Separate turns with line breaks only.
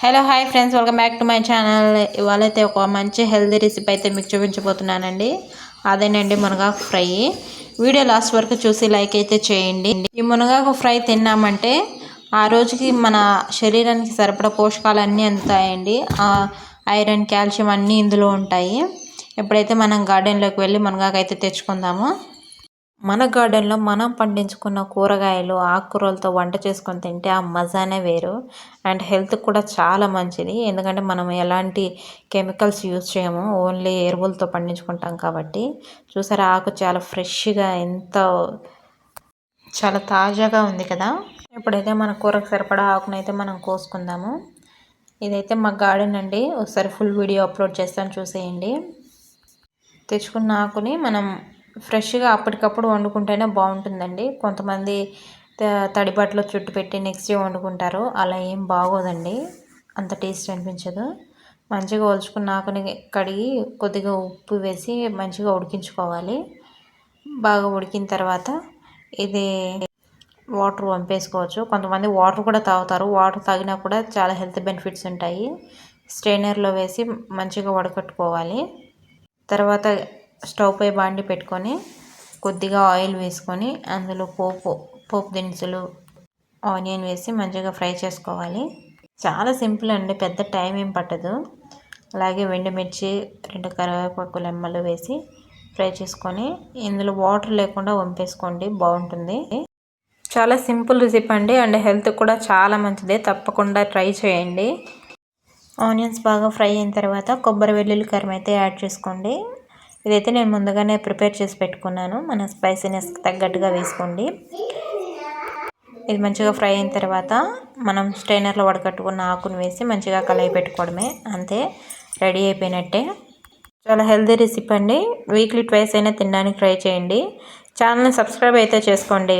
Hello hi friends welcome back to my channel ఇవాళైతే ఒక మంచి healthy recipe అయితే మీకు చూపించబోతున్నానండి. అదేనండి మునగాకు ఫ్రై. వీడియో లాస్ట్ వరకు చూసి లైక్ అయితే చేయండి. ఈ మునగాకు ఫ్రై తిన్నామంటే ఆ రోజుకి మన శరీరానికి సరిపడా పోషకాలు అన్నీ అందుతాయండి ఐరన్ కాల్షియం అన్నీ ఇందులో ఉంటాయి. ఎప్పుడైతే మనం గార్డెన్లోకి వెళ్ళి మునగాకు అయితే తెచ్చుకుందాము. మన గార్డెన్లో మనం పండించుకున్న కూరగాయలు ఆకుకూరలతో వంట చేసుకొని తింటే ఆ మజానే వేరు. అండ్ హెల్త్ కూడా చాలా మంచిది. ఎందుకంటే మనం ఎలాంటి కెమికల్స్ యూజ్ చేయము. ఓన్లీ ఎరువులతో పండించుకుంటాం కాబట్టి. చూసారా ఆకు చాలా ఫ్రెష్గా ఎంత చాలా తాజాగా ఉంది కదా? ఇప్పుడైతే మన కూరకు సరిపడా ఆకునైతే మనం కోసుకుందాము. ఇదైతే మా గార్డెన్ అండి. ఒకసారి ఫుల్ వీడియో అప్లోడ్ చేస్తాను చూసేయండి. తెచ్చుకున్న ఆకుని మనం ఫ్రెష్గా అప్పటికప్పుడు వండుకుంటేనే బాగుంటుందండి. కొంతమంది తడిబట్టలో చుట్టు పెట్టి నెక్స్ట్ డే వండుకుంటారు. అలా ఏం బాగోదండి. అంత టేస్ట్ అనిపించదు. మంచిగా ఒలుచుకున్న ఆకుని కడిగి కొద్దిగా ఉప్పు వేసి మంచిగా ఉడికించుకోవాలి. బాగా ఉడికిన తర్వాత ఇది వాటర్ పంపేసుకోవచ్చు కొంతమంది వాటర్ కూడా తాగుతారు. వాటర్ తాగినా కూడా చాలా హెల్త్ బెనిఫిట్స్ ఉంటాయి. స్ట్రైనర్లో వేసి మంచిగా వడకట్టుకోవాలి. తర్వాత స్టవ్ పై బాండి పెట్టుకొని కొద్దిగా ఆయిల్ వేసుకొని అందులో పోపు పోపు దినుసులు ఆనియన్ వేసి మంచిగా ఫ్రై చేసుకోవాలి. చాలా సింపుల్ అండి పెద్ద టైం ఏం పట్టదు. అలాగే మిర్చి రెండు కరివేపాకు లెమ్మలు వేసి ఫ్రై చేసుకొని ఇందులో వాటర్ లేకుండా వంపేసుకోండి బాగుంటుంది. చాలా సింపుల్ రెసిపీ అండి అండ్ హెల్త్ కూడా చాలా మంచిది తప్పకుండా ట్రై చేయండి. ఆనియన్స్ బాగా ఫ్రై అయిన తర్వాత కొబ్బరి వెల్లుల్లి కరం అయితే యాడ్ చేసుకోండి. ఇదైతే నేను ముందుగానే ప్రిపేర్ చేసి పెట్టుకున్నాను. మన స్పైసీనెస్కి తగ్గట్టుగా వేసుకోండి. ఇది మంచిగా ఫ్రై అయిన తర్వాత మనం స్ట్రైనర్లో వడకట్టుకున్న ఆకును వేసి మంచిగా కలయి పెట్టుకోవడమే. అంతే రెడీ అయిపోయినట్టే. చాలా హెల్దీ రెసిపీ అండి. వీక్లీ ట్వైస్ అయినా తినడానికి ట్రై చేయండి. ఛానల్ని సబ్స్క్రైబ్ అయితే చేసుకోండి.